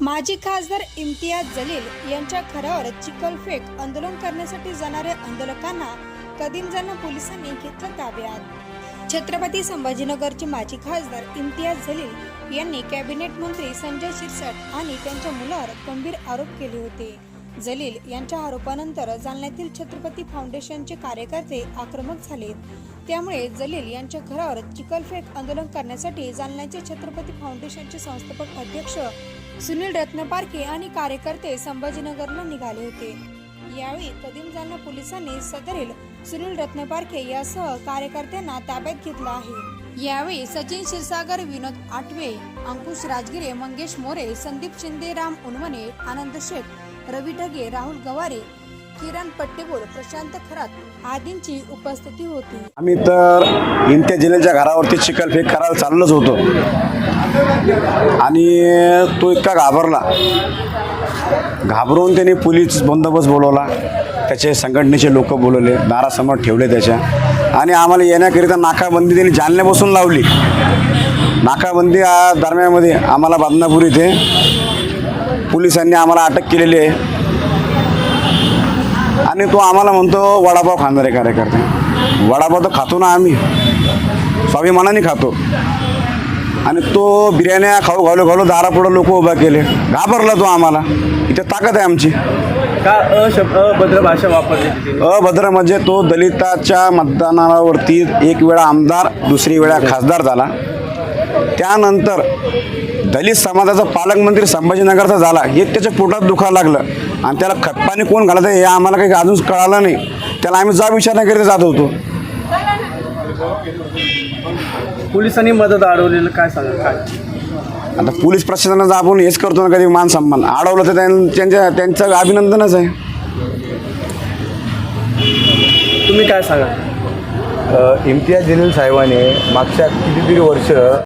माजी खासदार इम्तियाज जलील यांच्या घरावर चिखलफेक आंदोलन करण्यासाठी जाणाऱ्या आंदोलकांना कदीमजाना पोलिसांनी घेतलं ताब्यात. छत्रपती संभाजीनगरचे माजी खासदार इम्तियाज जलील यांनी कॅबिनेट मंत्री संजय शिरसाट आणि त्यांच्या मुलावर गंभीर आरोप केले होते. जलील यांच्या आरोपानंतर जालन्यातील छत्रपती फाउंडेशनचे कार्यकर्ते आक्रमक झाले. त्यामुळे जलील यांच्या घरावर चिखलफेक आंदोलन करण्यासाठी जालन्याचे छत्रपती फाउंडेशनचे संस्थापक अध्यक्ष सुनील रत्नपारखे आणि कार्यकर्ते संभाजीनगरला निघाले होते. यावेळी कदीम जालना पोलिसांनी सदरील सुनील रत्नपारखे यासह कार्यकर्त्यांना ताब्यात घेतलं आहे. यावेळी सचिन क्षीरसागर विनोद आठवे अंकुश राजगिरे मंगेश मोरे संदीप शिंदे राम उनवणे आनंद शेठ रवी ढगे राहुल गवारे किरण पट्टेबोल प्रशांत खरात आदींची उपस्थिती होती. आम्ही तर इमत्या जिल्ह्याच्या घरावरती चिखलफेक करायला चाललोच होतो. आणि तो इतका घाबरला. घाबरून त्याने पोलीस बंदोबस्त बोलवला. त्याचे संघटनेचे लोक बोलवले दारासमोर ठेवले त्याच्या. आणि आम्हाला येण्याकरिता नाकाबंदी त्यांनी जालन्यापासून लावली. नाकाबंदी दरम्यानमध्ये आम्हाला बदनापूर इथे पोलिसांनी आम्हाला अटक केलेली आहे. आणि तो आम्हाला म्हणतो वडापाव खाणारे कार्यकर्ते. वडापाव तर खातो ना आम्ही. स्वाभिमानाने खातो. आणि तो बिर्याण्या खाऊ घालू घालू दारापुढं लोक उभा केले. घाबरला तो आम्हाला. इथे ताकद आहे आमची. का अशब्द अभद्र भाषा वापरली अभद्र म्हणजे तो दलिताच्या मतदानावरती एक वेळा आमदार दुसरी वेळा खासदार झाला. त्यानंतर दलित समाजाचा पालकमंत्री संभाजीनगरचा झाला. हे त्याच्या पोटात दुखायला लागलं. आणि त्याला खतपाणी कोण घालत हे आम्हाला काही अजून कळालं नाही. त्याला आम्ही जा विचारण्याकरिता जात होतो. पोलिसांनी मदत अडवलेलं काय सांगा काय? आता पोलीस प्रशासनाचं आपण हेच करतो ना कधी मान सन्मान. अडवलं तर त्यां- त्यांच्या त्यांचं अभिनंदनच आहे. तुम्ही काय सांगा? इम्तियाज जलील साहेबाने मागच्या कितीतरी वर्ष